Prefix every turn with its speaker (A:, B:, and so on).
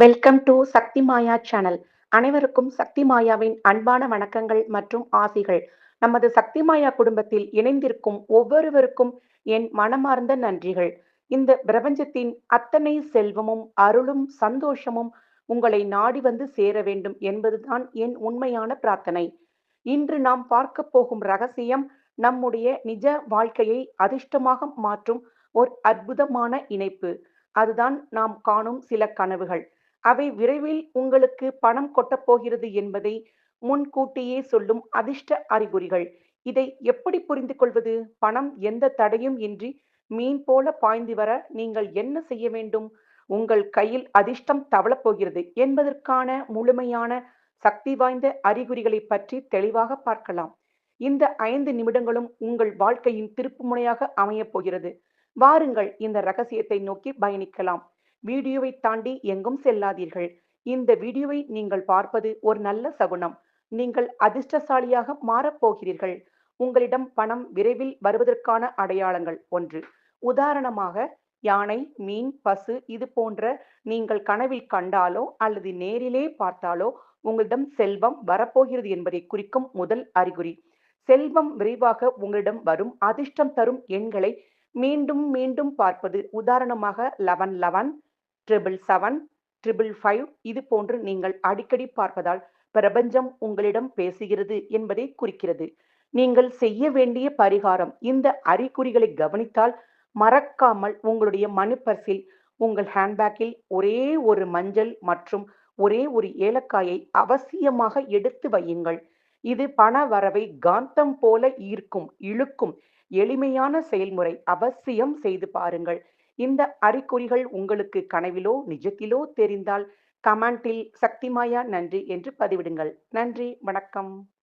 A: Welcome to Shakti Maya channel அனைவருக்கும் சக்தி மாயாவின் அன்பான வணக்கங்கள் மற்றும் ஆசிகள். நமது சக்தி மாயா குடும்பத்தில் இணைந்திருக்கும் ஒவ்வொருவருக்கும் என் மனமார்ந்த நன்றிகள். இந்த பிரபஞ்சத்தின் அத்தனை செல்வமும் அருளும் சந்தோஷமும் உங்களை நாடி வந்து சேர வேண்டும் என்பதுதான் என் உண்மையான பிரார்த்தனை. இன்று நாம் பார்க்க போகும் ரகசியம் நம்முடைய நிஜ வாழ்க்கையை அதிர்ஷ்டமாக மாற்றும் ஒரு அற்புதமான இணைப்பு. அதுதான் நாம் காணும் சில கனவுகள். அவை விரைவில் உங்களுக்கு பணம் கொட்டப் போகிறது என்பதை முன்கூட்டியே சொல்லும் அதிர்ஷ்ட அறிகுறிகள். இதை எப்படி புரிந்து கொள்வது பணம் எந்த தடையும் இன்றி மீன் போல பாய்ந்து வர நீங்கள் என்ன செய்ய வேண்டும்? உங்கள் கையில் அதிர்ஷ்டம் தவளப்போகிறது என்பதற்கான முழுமையான சக்தி வாய்ந்த அறிகுறிகளை பற்றி தெளிவாக பார்க்கலாம். இந்த ஐந்து நிமிடங்களும் உங்கள் வாழ்க்கையின் திருப்புமுனையாக அமையப் போகிறது. வாருங்கள் இந்த ரகசியத்தை நோக்கி பயணிக்கலாம். வீடியோவை தாண்டி எங்கும் செல்லாதீர்கள். இந்த வீடியோவை நீங்கள் பார்ப்பது ஒரு நல்ல சகுனம். நீங்கள் அதிர்ஷ்டசாலியாக மாறப்போகிறீர்கள் உங்களிடம் பணம் விரைவில் வருவதற்கான அடையாளங்கள் ஒன்று. உதாரணமாக யானை மீன் பசு இது போன்ற நீங்கள் கனவில் கண்டாலோ அல்லது நேரிலே பார்த்தாலோ உங்களிடம் செல்வம் வரப்போகிறது என்பதை குறிக்கும் முதல் அறிகுறி. செல்வம் விரைவாக உங்களிடம் வரும் அதிர்ஷ்டம் தரும் எண்களை மீண்டும் மீண்டும் பார்ப்பது உதாரணமாக eleven eleven triple seven triple five இது போன்று நீங்கள் அடிக்கடி பார்ப்பதால் பிரபஞ்சம் உங்களிடம் பேசுகிறது என்பதை குறிக்கிறது. நீங்கள் செய்ய வேண்டிய பரிகாரம் இந்த அறிகுறிகளை கவனித்தால் மறக்காமல் உங்களுடைய மனு பர்சில் உங்கள் ஹேண்ட்பேக்கில் ஒரே ஒரு மஞ்சள் மற்றும் ஒரே ஒரு ஏலக்காயை அவசியமாக எடுத்து வையுங்கள். இது பண வரவை காந்தம் போல ஈர்க்கும் இழுக்கும் எளிமையான செயல்முறை அவசியம் செய்து பாருங்கள். இந்த அறிகுறிகள் உங்களுக்கு கனவிலோ நிஜத்திலோ தெரிந்தால் கமெண்டில் சக்திமாயா நன்றி என்று பதிவிடுங்கள். நன்றி வணக்கம்.